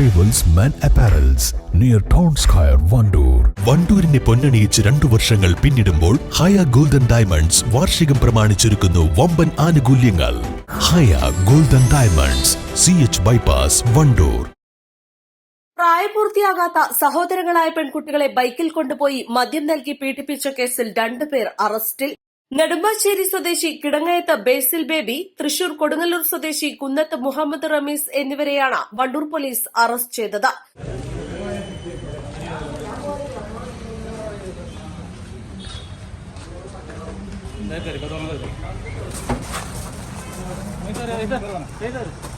Jewels men apparels near town square Wandoor വണ്ടൂരിനെ പൊന്നണിയിച്ച് രണ്ടു വർഷങ്ങൾ പിന്നിടുമ്പോൾ ഹയ ഗോൾഡൻ ഡയമണ്ട്സ് വാർഷികം പ്രമാണിച്ചൊരുക്കുന്നു വമ്പൻ ആനുകൂല്യങ്ങൾ. Haya golden diamonds C H bypass Wandoor പ്രായപൂർത്തിയാകാത്ത സഹോദരങ്ങളായ പെൺകുട്ടികളെ ബൈക്കിൽ കൊണ്ടുപോയി മദ്യം നൽകി പീഡിപ്പിച്ച കേസിൽ രണ്ടുപേർ അറസ്റ്റിൽ. നെടുമ്പാശ്ശേരി സ്വദേശി കിടങ്ങയത്ത് ബേസിൽ ബേബി തൃശൂർ കൊടുങ്ങല്ലൂർ സ്വദേശി കുന്നത്ത് മുഹമ്മദ് റമീസ് എന്നിവരെയാണ് വണ്ടൂർ പോലീസ് അറസ്റ്റ് ചെയ്തത്. ഈ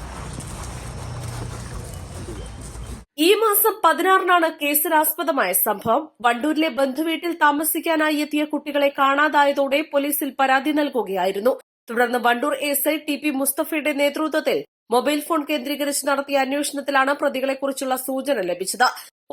മാസം പതിനാറിനാണ് കേസിനാസ്പദമായ സംഭവം. വണ്ടൂരിലെ ബന്ധുവീട്ടിൽ താമസിക്കാനായി എത്തിയ കുട്ടികളെ കാണാതായതോടെ പോലീസിൽ പരാതി നൽകുകയായിരുന്നു. തുടർന്ന് Wandoor S I T P മുസ്തഫയുടെ നേതൃത്വത്തിൽ മൊബൈൽ ഫോൺ കേന്ദ്രീകരിച്ച് നടത്തിയ അന്വേഷണത്തിലാണ് പ്രതികളെക്കുറിച്ചുള്ള സൂചന ലഭിച്ചത്.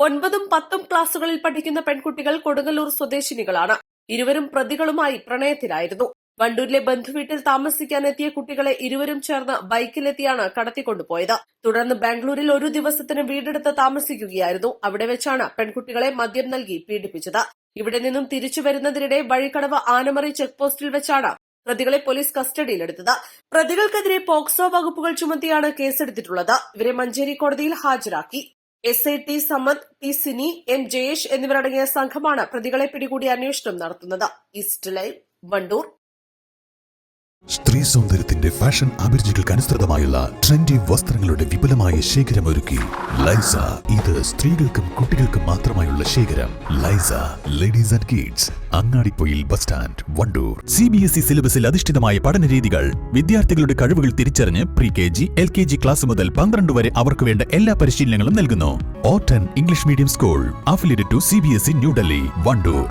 ഒൻപതും പത്തും ക്ലാസുകളിൽ പഠിക്കുന്ന പെൺകുട്ടികൾ കൊടുങ്ങല്ലൂർ സ്വദേശിനികളാണ്. ഇരുവരും പ്രതികളുമായി പ്രണയത്തിലായിരുന്നു. വണ്ടൂരിലെ ബന്ധുവീട്ടിൽ താമസിക്കാനെത്തിയ കുട്ടികളെ ഇരുവരും ചേർന്ന് ബൈക്കിലെത്തിയാണ് കടത്തിക്കൊണ്ടുപോയത്. തുടർന്ന് ബാംഗ്ലൂരിൽ ഒരു ദിവസത്തിന് വീടെടുത്ത് താമസിക്കുകയായിരുന്നു. അവിടെ വെച്ചാണ് പെൺകുട്ടികളെ മദ്യം നൽകി പീഡിപ്പിച്ചത്. ഇവിടെ നിന്നും തിരിച്ചു വരുന്നതിനിടെ വഴിക്കടവ് ആനമറി ചെക്ക് പോസ്റ്റിൽ വെച്ചാണ് പ്രതികളെ പോലീസ് കസ്റ്റഡിയിലെടുത്തത്. പ്രതികൾക്കെതിരെ പോക്സോ വകുപ്പുകൾ ചുമത്തിയാണ് കേസെടുത്തിട്ടുള്ളത്. ഇവരെ മഞ്ചേരി കോടതിയിൽ ഹാജരാക്കി. S I T Samanth T Sini M Jayesh എന്നിവരടങ്ങിയ സംഘമാണ് പ്രതികളെ പിടികൂടി അന്വേഷണം നടത്തുന്നത്. East live Wandoor. സ്ത്രീ സൗന്ദര്യത്തിന്റെ ഫാഷൻ അഭിരുചികൾക്ക് അനുസൃതമായുള്ള ട്രെൻഡി വസ്ത്രങ്ങളുടെ വിപുലമായ ശേഖരം ഒരുക്കി ലൈസ. ഇത് സ്ത്രീകൾക്കും കുട്ടികൾക്കും മാത്രമായുള്ള ശേഖരം. Laisa ladies and kids Angadippoyil bus stand Wandoor. C B S E സിലബസിൽ അധിഷ്ഠിതമായ പഠന രീതികൾ വിദ്യാർത്ഥികളുടെ കഴിവുകൾ തിരിച്ചറിഞ്ഞ് pre K G L K G class മുതൽ പന്ത്രണ്ട് വരെ അവർക്ക് വേണ്ട എല്ലാ പരിശീലനങ്ങളും നൽകുന്നു. ഓട്ടൻ English medium school affiliated to C B S E New Delhi Wandoor.